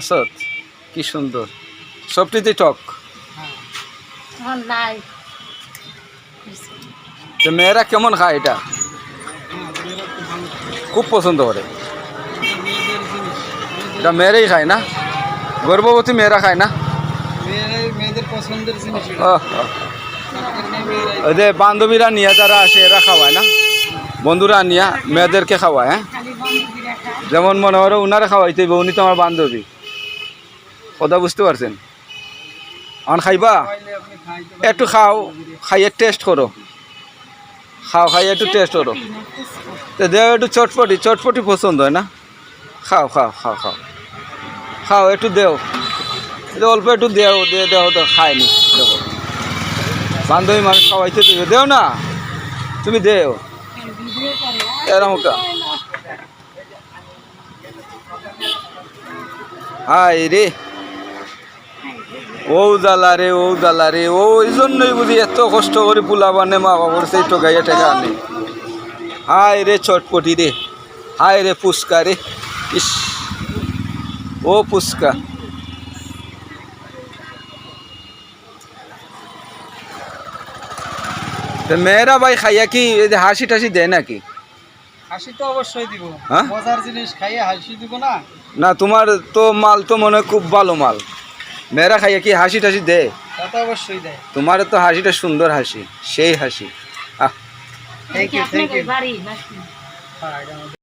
আসত কি সুন্দর। সবটিতে টক। নাই। তো মেয়েরা কেমন খায় এটা? খুব পছন্দ করে। এটা মেয়েরাই খায় না? গর্ভবতী মেয়েরা খায় না? যে বান্ধবীরা নিয়ে যারা আসে এরা খাওয়ায় না? বন্ধুরা নিয়ে মেয়েদেরকে খাওয়ায় হ্যাঁ? যেমন মনে করো উনারা খাওয়াইতে উনি তো আমার বান্ধবী। কথা বুঝতে পারছেন? এখন খাইবা? একটু খাও খাইয়ে টেস্ট করো। খাও খাইয়ে একটু টেস্ট করো। তো একটু চটপটি চটপটি পছন্দ হয় না? খাও খাও খাও খাও। খাও, একটু দেও। অল্প একটু দেও দিয়ে দেও, তো খায়নি দেখো বান্ধবী মানুষ খাওয়াইতে দিবে। দেও না? তুমি দেও। কা। হাই রে। ও জ্বালা রে ও জ্বালা রে ও ওই জন্যই বুঝি এত কষ্ট করে পোলা বানে মা বাবার সেই টোকাইয়া টেকা আনে। হাই রে চটপটি রে হাই রে পুস্কা রে ইস ও পুস্কা তো মেয়েরা ভাই খাইয়া কি এই হাসি টাসি দেয় নাকি? হাসি তো অবশ্যই দিব। হ্যাঁ? মজার জিনিস খাইয়ে হাসি দিব না? না তোমার তো মাল তো মনে হয় খুব ভালো মাল। মেয়েরা খাইয়া কি হাসি টাসি দেয় অবশ্যই দেয়। তোমার তো হাসিটা সুন্দর হাসি সেই হাসি। আহ। Thank you thank you